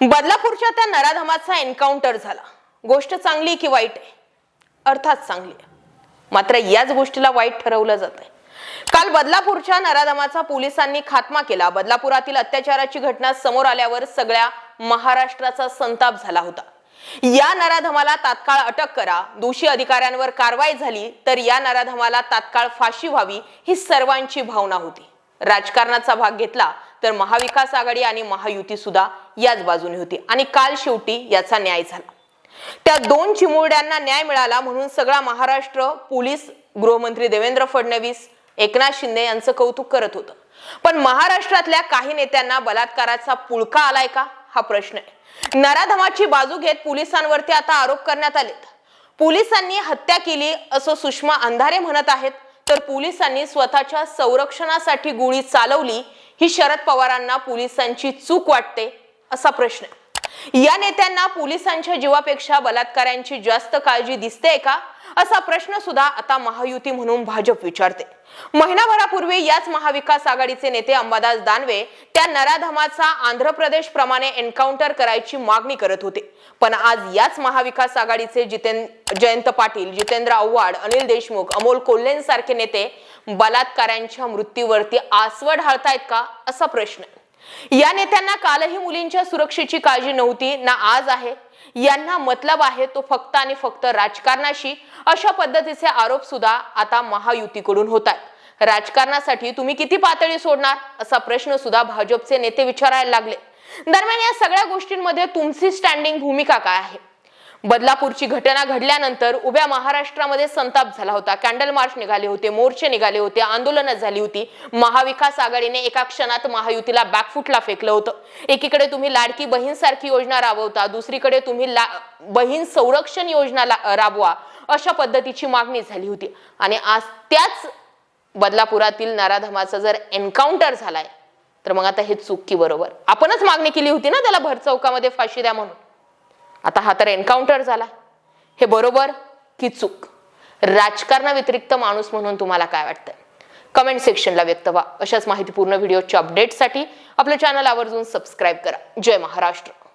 बदलापूरच्या त्या नराधमाचा एन्काउंटर झाला. गोष्ट चांगली की वाईट आहे? अर्थात चांगली आहे. मात्र याच गोष्टीला वाईट ठरवलं जात आहे काल बदलापूरच्या नराधमाचा पोलिसांनी खात्मा केला. बदलापुरातील अत्याचाराची घटना समोर आल्यावर सगळ्या महाराष्ट्राचा संताप झाला होता. या नराधमाला तात्काळ अटक करा. दोषी अधिकाऱ्यांवर कारवाई झाली तर या नराधमाला तात्काळ फाशी व्हावी ही सर्वांची भावना होती. राजकारणाचा भाग घेतला तर महाविकास आघाडी आणि महायुती सुद्धा याच बाजूने होती. आणि काल शेवटी याचा न्याय झाला. त्या दोन चिमुरड्यांना न्याय मिळाला म्हणून सगळा महाराष्ट्र पोलीस गृहमंत्री देवेंद्र फडणवीस एकनाथ शिंदे यांचं कौतुक करत होतं. पण महाराष्ट्रातल्या काही नेत्यांना बलात्काराचा पुळका आलाय का? हा प्रश्न आहे. नराधमाची बाजू घेत पोलिसांवरती आता आरोप करण्यात आलेत. पोलिसांनी हत्या केली असं सुषमा अंधारे म्हणत आहेत तर पोलिसांनी स्वतःच्या संरक्षणासाठी गोळी चालवली ही शरद पवारांना पोलिसांची चूक वाटते असा प्रश्न या नेत्यांना पोलिसांच्या जीवापेक्षा बलात्कारांची जास्त काळजी दिसते का असा प्रश्न सुद्धा आता महायुती म्हणून भाजप विचारते. महिनाभरापूर्वी याच महाविकास आघाडीचे नेते अंबादास दानवे त्या नराधमाचा आंध्र प्रदेश प्रमाणे एन्काउंटर करायची मागणी करत होते. पण आज याच महाविकास आघाडीचे जितेंद्र जयंत पाटील जितेंद्र आव्हाड अनिल देशमुख अमोल कोल्हेंसारखे नेते बलात्कारांच्या मृत्यूवरती आसवड ढाळतायत का? असा प्रश्न या नेत्यांना कालही मुलींच्या सुरक्षेची काळजी नव्हती ना आज आहे. यांना मतलब आहे तो फक्त आणि फक्त राजकारणाशी. अशा पद्धतीचे आरोप सुद्धा आता महायुतीकडून होत आहेत राजकारणासाठी तुम्ही किती पातळी सोडणार? असा प्रश्न सुद्धा भाजपचे नेते विचारायला लागले. दरम्यान या सगळ्या गोष्टींमध्ये तुमची स्टँडिंग भूमिका काय आहे? बदलापूरची घटना घडल्यानंतर उभ्या महाराष्ट्रामध्ये संताप झाला होता. कॅन्डल मार्च निघाले होते मोर्चे निघाले होते आंदोलनं झाली होती. महाविकास आघाडीने एका क्षणात महायुतीला बॅकफुटला फेकलं होतं. एकीकडे तुम्ही लाडकी बहीण सारखी योजना राबवता दुसरीकडे तुम्ही ला बहीण संरक्षण योजना राबवा अशा पद्धतीची मागणी झाली होती. आणि आज त्याच बदलापुरातील नराधमाचा जर एन्काउंटर झालाय तर मग आता हे चुकी बरोबर? आपणच मागणी केली होती ना त्याला भरचौकामध्ये फाशी द्या म्हणून. आता हा तर एन्काउंटर झाला. हे बरोबर की चूक? राजकारणाव्यतिरिक्त माणूस म्हणून तुम्हाला काय वाटतं कमेंट सेक्शनला व्यक्त व्हा. अशाच माहितीपूर्ण व्हिडिओच्या अपडेटसाठी आपलं चॅनल आवर्जून सबस्क्राईब करा. जय महाराष्ट्र.